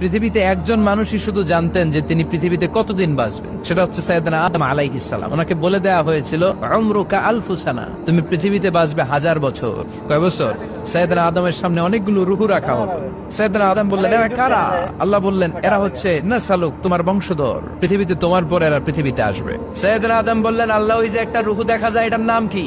পৃথিবীতে একজন মানুষই শুধু জানতেন যে তিনি পৃথিবীতে কতদিন বাঁচবেন। সেটা হচ্ছে সাইয়েদনা আদম আলাইহিস সালাম। ওনাকে বলে দেওয়া হয়েছিল, উমরুকা আলফুসানা, তুমি পৃথিবীতে বাঁচবে হাজার বছর। কয় বছর? সাইয়েদনা আদমের সামনে অনেকগুলো রুহু রাখা হলো সাইয়েদনা আদম বললেন, এরা কারা? আল্লাহ বললেন, এরা হচ্ছে নাসালুক, তোমার বংশধর। পৃথিবীতে তোমার পর এরা পৃথিবীতে আসবে। সাইয়েদনা আদম বললেন, আল্লাহ, ওই যে একটা রুহু দেখা যায়, এটার নাম কি?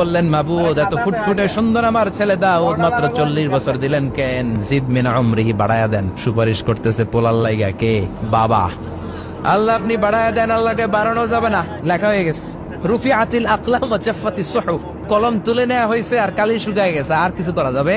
বললেন এত ফুটফুটে সুন্দর আমার ছেলে মাত্র চল্লিশ বছর দিলেন কেন? জিদ বাড়ায়া দেন। সুপারিশ করতেছে কে? বাবা। আল্লাহ আপনি বাড়ায়া দেন, আল্লাহকে বাড়ানো যাবে না। লেখা হয়ে গেছে আতিল কলম তুলে নেওয়া হয়েছে আর কালি শুকায় গেছে, আর কিছু করা যাবে?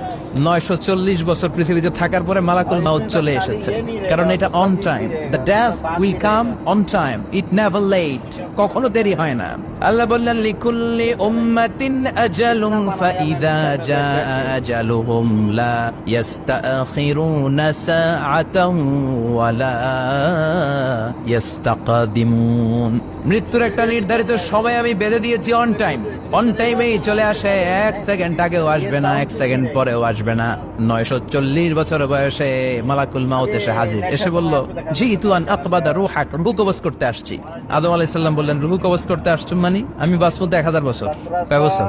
নয়শো চল্লিশ বছর পৃথিবীতে থাকার পরে মালাকুল মাউত চলে এসেছে। কারণ এটা on time the death will come on time it never late কখনো দেরি হয় না। আল্লাহ বললেন, লিকুল্লি উম্মাতিন আজালুম ফাইদা জা আজালুহুম লা ইস্তাখিরুনা ওয়ালা মৃত্যুর একটা নির্ধারিত সময় আমি বেঁধে দিয়েছি অন টাইম অন টাইমেই চলে আসে, এক সেকেন্ড আগেও আসবে না, এক সেকেন্ড পরেও আসবে না। নয়শো চল্লিশ বছর বয়সে মালাকুল মাউত এসে হাজির। এসে বলল জি তুয়ান আকবাদা রুহাক, রুহু কবজ করতে আসছি। আদম আলাইসাল্লাম বললেন, রুহু কবজ করতে আসছো মানে আমি বাঁচবো তো এক হাজার বছর। কয় বছর?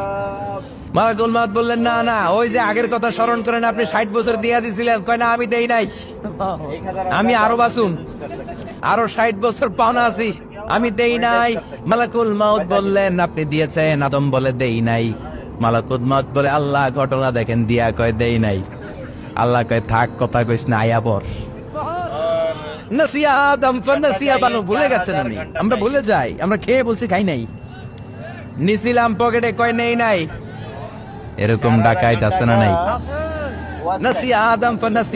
মালাকুল মাউত বললেন না না ওই যে আগের কথা স্মরণ করেন আপনি ষাট বছর দিয়া দিছিলেন কয় না আমি দেই নাই। আমি আরও বাঁচুন। আরও ষাট বছর পাওনা আছি আমি দেই নাই। মালাকুল মাউত বললেন আপনি দিয়েছেন আদম বলে দেই নাই। মালাকুল মাউত বলে আল্লাহ ঘটনা দেখেন দিয়া কয় দেই নাই। আল্লাহ কয় থাক কথা কইস না আয়া পর। নাসিয়া আদম ফানাসিয়া বানু ভুলে গেছেন আমি আমরা ভুলে যাই আমরা খেয়ে বলছি খাই নাই। নিছিলাম পকেটে কয় নেই নাই? এরকম ডাকাইত আছে না নাই? নাসিয়া আদম মানে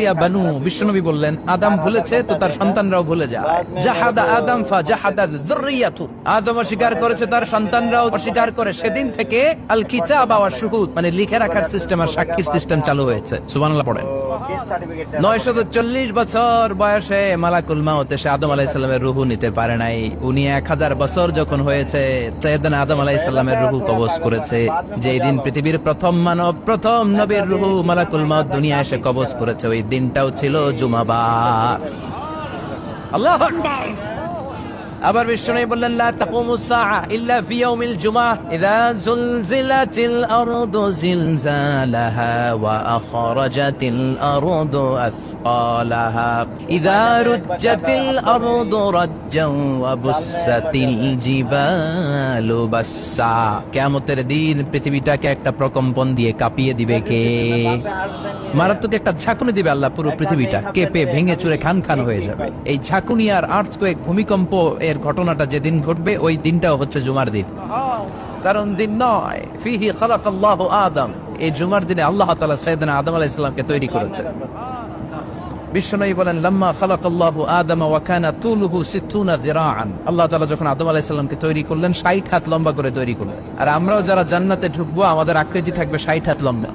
বছর বয়সে আদম রুহু নিতে পারে নাই। উনি এক হাজার বছর যখন হয়েছে আদম আলাইসাল্লামের রুহু কবজ করেছে। যে দিন পৃথিবীর প্রথম মানব, প্রথম নবীর রুহু মালাকুল মাউত দুনিয়া এসে কবজ করেছে ওই দিনটাও ছিল জুমাবা আল্লাহ আবার বিষ্ণু বললেন, লা তাকুমু সাআ ইল্লা ফি ইয়াউমিল জুমআহ ইযা জুলজিলাতিল আরদু জিলজালাহা ওয়া আখরাজাতিল আরদু আসqালাহা ইযা রুজ্জাতিল আরদু রাজ্জান ওয়া বুসাতিল জিবালু বাসসা, কিয়ামতের দিন পৃথিবীটাকে একটা প্রকম্পন দিয়ে কাঁপিয়ে দিবে কে? মারাত্মক একটা ঝাঁকুনি দিবে আল্লাহ পুরো পৃথিবীটা, কেঁপে ভেঙে চুরে খান খান হয়ে যাবে। এই ঝাঁকুনি আর আর্থকোয়েক ভূমিকম্প এর ঘটনাটা যেদিন ঘটবে, ওই দিনটাও হচ্ছে জুমার দিন। কারণ দিন নয়। আদম। এই জুমার দিনে আল্লাহ তাআলা সাইয়েদনা আদম আলাইহিস সালামকে তৈরি করেছে। বিশ্বনবী বলেন, লাম্মা খালাকাল্লাহু আদম ওয়া কানা তুলুহু 60 যিরাআন। আল্লাহ যখন আদম তৈরি করলেন 60 হাত লম্বা করে তৈরি করলেন। আর আমরাও যারা জান্নাতে ঢুকবো, আমাদের আকৃতি থাকবে 60 হাত লম্বা।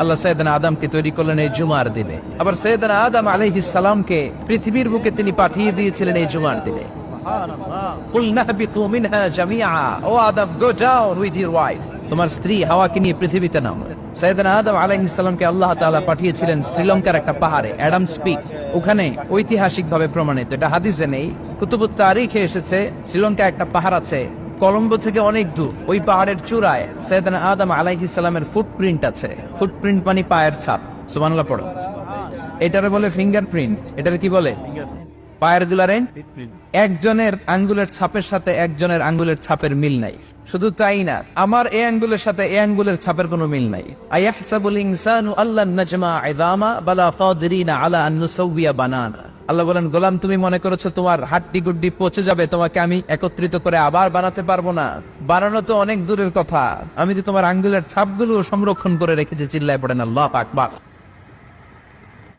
আল্লাহ সৈয়দনা আদমকে তৈরি করলেন এই জুমার দিনে। আবার সৈয়দনা আদম আলাইহিস সালামকে পৃথিবীর বুকে তিনি পাঠিয়ে দিয়েছিলেন এই জুমার দিনে। তোমার স্ত্রী পৃথিবীতে আদম আল্লাহ তাআলা পাঠিয়েছিলেন শ্রীলঙ্কার একটা পাহাড়ে অ্যাডাম স্পিক ওখানে প্রমাণিত, এটা হাদিসে নেই। এসেছে শ্রীলঙ্কা একটা পাহাড় আছে কলম্বো থেকে অনেক দূর। ওই পাহাড়ের চূড়ায় সৈয়দানা আদম আলাইহিস সালামের ফুটপ্রিন্ট আছে। ফুটপ্রিন্ট মানে পায়ের ছাপ। সুবহানাল্লাহ পড়ো। এটারে বলে ফিঙ্গারপ্রিন্ট এটারে কি বলে? পায়ের গুলারে একজনের আঙ্গুলের ছাপের সাথে একজনের আঙ্গুলের ছাপের মিল নাই। শুধু তাই না আমার এই আঙ্গুলের সাথে এই আঙ্গুলের ছাপের কোনো মিল নাই। আয়াহসাবুল ইনসানু আল্লাহ নাজমা ইদামা বালা কাদিরিনা আলা আন নুসাউবিয়া বানানা। আল্লাহ বলেন, গোলাম, তুমি মনে করেছ তোমার হাড্ডি গুড্ডি পচে যাবে, তোমাকে আমি একত্রিত করে আবার বানাতে পারব না। বানানো তো অনেক দূরের কথা। আমি তো তোমার আঙ্গুলের ছাপগুলো সংরক্ষণ করে রেখেছি, চিল্লায় পড়েন আল্লাহ আকবার